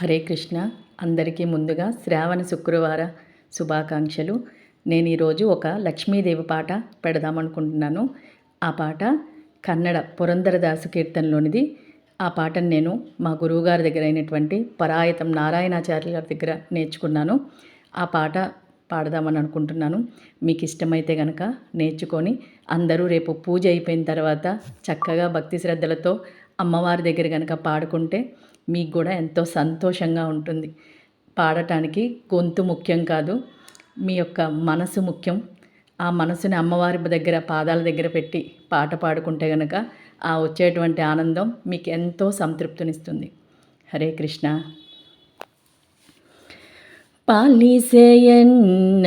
హరే కృష్ణ. అందరికీ ముందుగా శ్రావణ శుక్రవార శుభాకాంక్షలు. నేను ఈరోజు ఒక లక్ష్మీదేవి పాట పెడదామనుకుంటున్నాను. ఆ పాట కన్నడ పురంధరదాసు కీర్తనలోనిది. ఆ పాటను నేను మా గురువుగారి దగ్గర అయినటువంటి పరాయతం నారాయణాచార్య గారి దగ్గర నేర్చుకున్నాను. ఆ పాట పాడదామని అనుకుంటున్నాను మీకు ఇష్టమైతే కనుక నేర్చుకొని అందరూ రేపు పూజ అయిపోయిన తర్వాత చక్కగా భక్తి శ్రద్ధలతో అమ్మవారి దగ్గర కనుక పాడుకుంటే మీకు కూడా ఎంతో సంతోషంగా ఉంటుంది. పాడటానికి గొంతు ముఖ్యం కాదు. మీ యొక్క మనసు ముఖ్యం. ఆ మనసుని అమ్మవారి దగ్గర పాదాల దగ్గర పెట్టి పాట పాడుకుంటే కనుక ఆ వచ్చేటువంటి ఆనందం మీకు ఎంతో సంతృప్తినిస్తుంది. హరే కృష్ణ. పాలిసేయన్న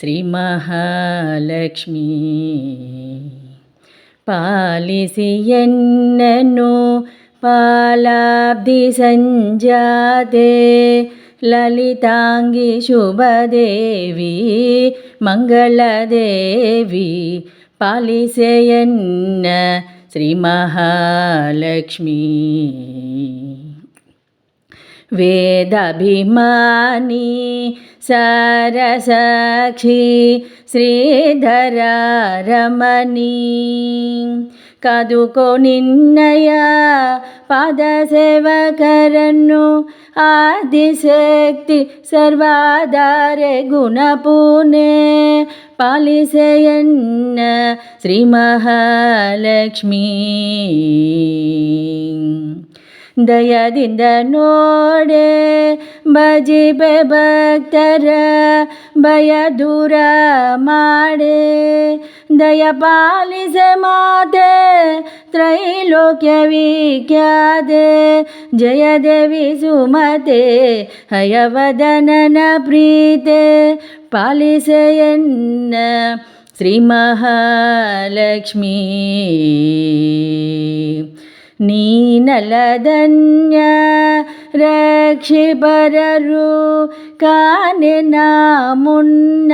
శ్రీ మహాలక్ష్మి పాలిసి ఎన్నను पालाब्धिसञ्जाते ललिताङ्गीशुभदेवी मङ्गलदेवी पालिसेयन्न श्रीमहालक्ष्मी। वेदाभिमानी सरससाक्षी श्रीधरारमणी। ಕದುಕೊ ನಿನ್ನಯ ಪಾದ ಸೇವಕರನ್ನು ಆದಿಶಕ್ತಿ ಸರ್ವಾಧಾರೆ ಗುಣಪೂನೆ ಪಾಲಿಸೆಯನ್ನ ಶ್ರೀ ಮಹಾಲಕ್ಷ್ಮೀ ದಯದಿಂದ ನೋಡೆ ಬಜಿಬೆ ಭಕ್ತರ ಭಯ ದೂರ ಮಾಡೆ ದಯ ಪಾಲಿಸೆ ಮಾತೆ ತ್ರೈಲೋಕ್ಯ ವಿಖ್ಯಾದೆ ಜಯ ದೇವಿ ಸುಮತೆ ಹಯವದನನ ಪ್ರೀತೆ ಪಾಲಿಸೆಯನ್ನ ಶ್ರೀ ಮಹಾಲಕ್ಷ್ಮೀ ನೀನಲದನ್ಯ ರಕ್ಷಿಬರರು ಕಾನೆನ ಮುನ್ನ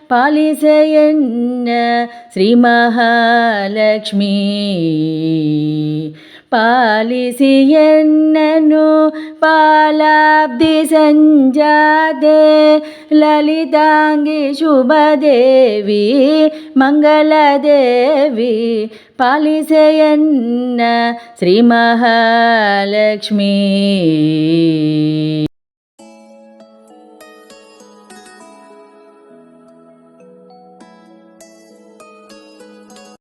ಪದ ನಿನ್ನದೋದಾಯೇ ಪಾಲಿಸೆಯನ್ನ ಶ್ರೀ ಮಹಾಲಕ್ಷ್ಮೀ ಪಾಲಿಸಿ ಎನ್ನನು ಪಾಲಾಬ್ಧಿ ಸಂಜಾದೆ ಲಲಿತಾಂಗಿ ಶುಭದೇವಿ ಮಂಗಳದೇವಿ ಪಾಲಿಸೆಯನ್ನ ಶ್ರೀ ಮಹಾಲಕ್ಷ್ಮೀ